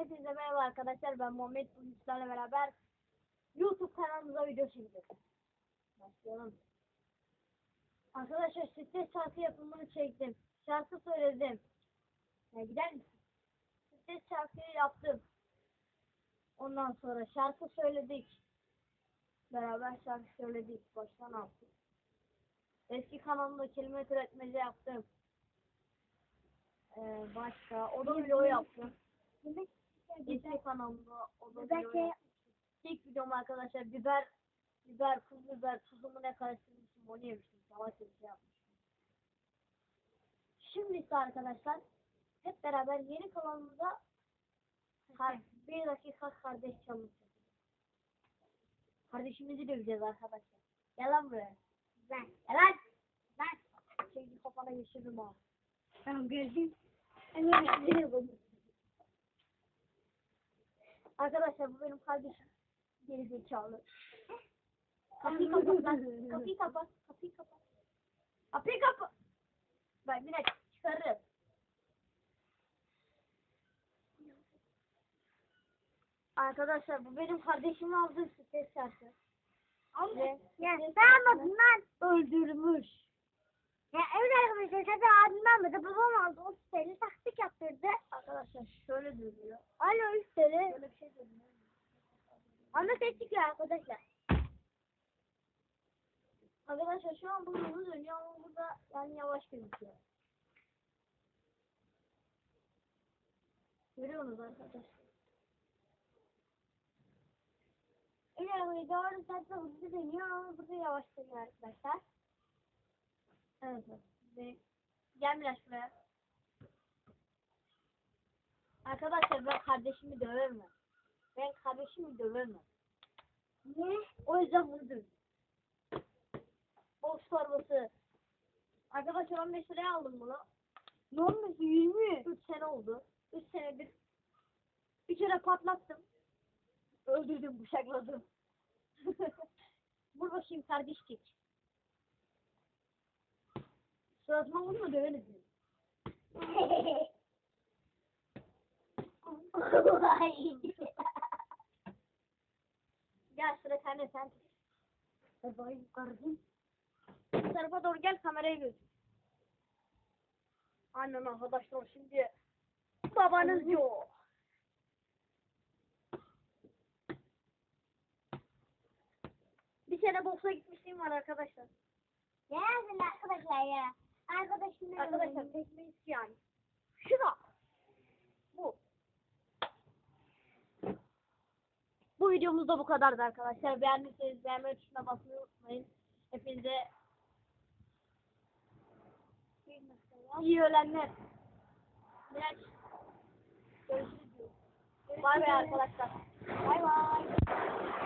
Hepinize merhaba arkadaşlar. Ben Muhammed. Bugün sizlerle beraber YouTube kanalımıza video çekeceğiz. Başlayalım. Arkadaşlar stres şarkı yapımını çektim. Şarkı söyledim. Ya gider misin? Stres şarkıyı yaptım. Ondan sonra şarkı söyledik. Beraber şarkı söyledik. Baştan aldık. Eski kanalımda kelime türetmece yaptım. Ee, başka. O da video yaptım. Eski kanalımda o da video yaptım. İlk videom arkadaşlar biber, biber, pul biber, tuzumu ne karıştırmışım onu yemiştim. Savaş bir şey yapmıştım. Şimdi ise arkadaşlar hep beraber yeni kanalımıza bir dakika kardeş yapacağız. Kardeşimizi döveceğiz arkadaşlar. Gel lan buraya. Ben. Gel lan. Ben. Şimdi kafana geçirdim ha. Tamam gördüm. Arkadaşlar bu benim kardeşim. Geri zekalı. Kapıyı kapat lan. Kapıyı kapat. Kapıyı kapat. Kapıyı kapat. Ben bir dakika çıkarırım. Arkadaşlar bu benim kardeşim aldığı stres şarkı. Ve Ya stres ben şarkını almadım lan. Öldürmüş. Ya evet arkadaşlar tabii abim almadı. Babam aldı. O siteli taktik yaptırdı. Arkadaşlar şöyle duruyor. Alo üsteli. Şöyle bir şey duruyor. Ama ses çıkıyor arkadaşlar. Arkadaşlar şu an bu hızlı dönüyor ama burada yani yavaş gözüküyor. Görüyorsunuz arkadaşlar. Evet doğru sesle hızlı dönüyor ama burada yavaş dönüyor arkadaşlar. Evet. evet. Ve gel Miraç buraya. Arkadaşlar ben kardeşimi döverim. ben. Ben kardeşimi döverim. Niye? O yüzden dövdüm. Boks torbası. Arkadaşlar 15 liraya aldım bunu. Ne olmuş? 20. 3 sene oldu. 3 senedir bir kere patlattım. Öldürdüm, bıçakladım. Vur bakayım kardeşlik. Suratıma vurma döveriz. Gel sıra sende sen. Babayım kardeşim. Bu tarafa doğru gel kamerayı götür. Aynen arkadaşlar şimdi babanız yok. Bir sene boksa gitmişliğim var arkadaşlar. Sen arkadaşlar ya. Arkadaşım ne Arkadaşlar tekmeyiz yani. Şuna. Bu. Bu videomuz da bu kadardı arkadaşlar. Beğendiyseniz beğenme tuşuna basmayı unutmayın. Hepinize iyi öğlenler. Görüşürüz. Bay bay arkadaşlar. Bay bay.